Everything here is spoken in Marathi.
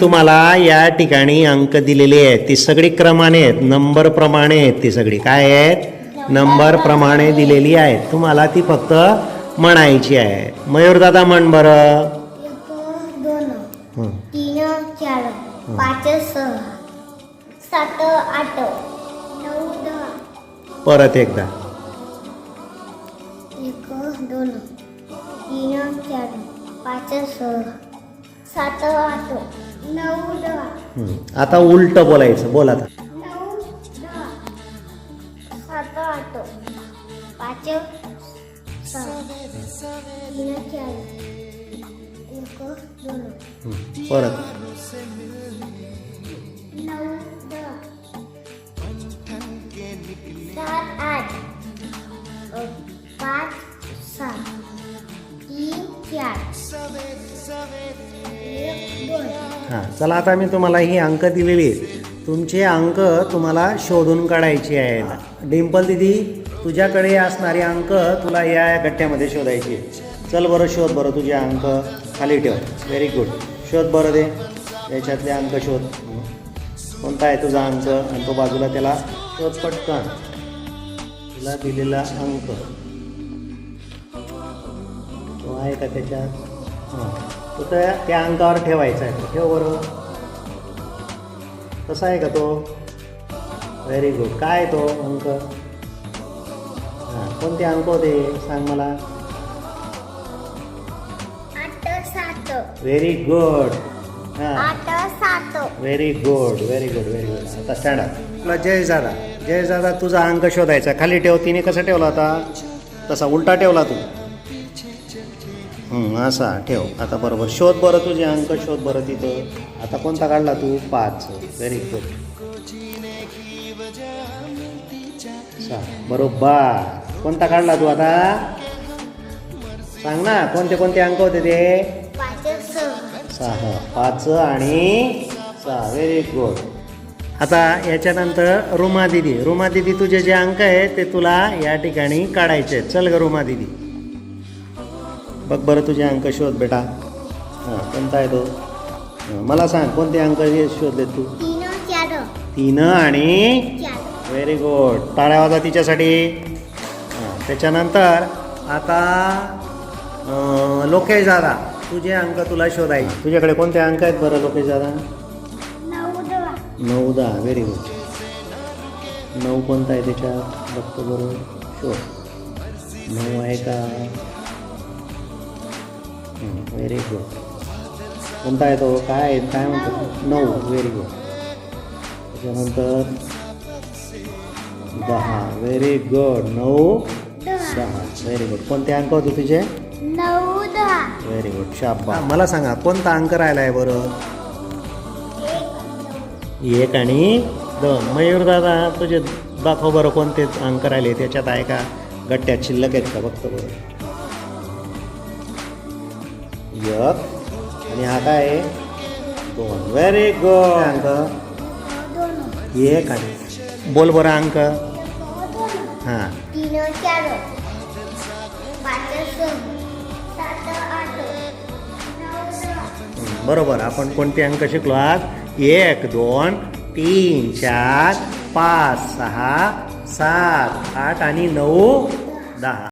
तुम्हाला या ठिकाणी अंक दिलेले आहेत. ती सगळी क्रमाने आहेत. नंबर प्रमाणे आहेत ती सगळी. काय आहेत? नंबर प्रमाणे दिलेली आहेत. तुम्हाला ती फक्त म्हणायची आहे. मयूर दादा म्हण बरं. तीन चार पाच सात आठ परत एकदा. एक दोन तीन चार पाच सहा नऊ दहा. आता उलट बोलायचं. बोला आता. नऊ दहा. सहा तीन चार एक दोन. परत. हां चला आता मी तुम्हाला ही अंक दिलेली आहेत. तुमचे अंक तुम्हाला शोधून काढायचे आहेत. डिम्पल दिदी तुझ्याकडे असणारे अंक तुला या गट्ट्यामध्ये शोधायचे चल बरं शोध बरं तुझे अंक. खाली ठेव. व्हेरी गुड शोध बरं दे. याच्यातले अंक शोध. कोणता आहे तुझा अंक? आणि तो बाजूला त्याला शोध पटकन. तुला दिलेला अंक. तो आहे का त्याच्यात? हां. तो त्या त्या अंकावर ठेवायचा आहे. ठेव बरोबर कसा आहे का तो? व्हेरी गुड काय तो अंक? हां कोणते अंक होते? सांग मला. आठ सात. व्हेरी गुड हां. आठ सात. Very good very good very good आता स्टँड तुला जय दादा जय दादा तुझा अंक शोधायचा. खाली ठेव. तिने कसा ठेवला आता तसा उलटा ठेवला तू. असा ठेव. आता बरोबर. शोध बरं तुझे अंक शोध बरं तिथं. आता कोणता काढला तू? पाच. व्हेरी गुड सहा बरोबर. कोणता काढला तू आता? सांग ना कोणते कोणते अंक होते ते? सहा. सहा पाच आणि सहा. व्हेरी गुड आता याच्यानंतर रुमा दिदी. रुमा दिदी तुझे जे अंक आहेत ते तुला या ठिकाणी काढायचे आहेत. चल ग रुमा दिदी. बघ बरं तुझे अंक शोध बेटा. हां कोणता आहे तो? मला सांग कोणते अंक हे शोधले तू? तीन चार. तीन आणि व्हेरी गुड. टाळ्या वाजा तिच्यासाठी. हां, त्याच्यानंतर आता लोकेश दादा तुझे अंक तुला शोधायचे. तुझ्याकडे कोणते अंक आहेत बरं लोकेश दादा? नऊ दहा. नऊ दहा. Very good. नऊ कोणता आहे त्याच्यात? बघतो बरोबर शोध. नऊ आहे का? व्हेरी गुड कोणता आहे तो? काय आहे? काय म्हणतो? नऊ. व्हेरी गुड त्याच्यानंतर दहा. व्हेरी गुड नऊ दहा. व्हेरी गुड कोणते अंक होते तुझे? नऊ दहा. व्हेरी गुड शाबा मला सांगा कोणता अंक राहिला आहे बरं? एक आणि दोन. मयूर दादा तुझे दाखव बरं कोणते अंक राहिले? त्याच्यात आहे का? गट्ट्यात शिल्लक आहेत का? बघतो बरं. एक आणि हा काय आहे? दोन. व्हेरी गुड अंक. एक आणि बोल बरं अंक. हां. बरोबर आपण कोणते अंक शिकलो आज? एक दोन तीन चार पाच सहा सात आठ आणि नऊ दहा.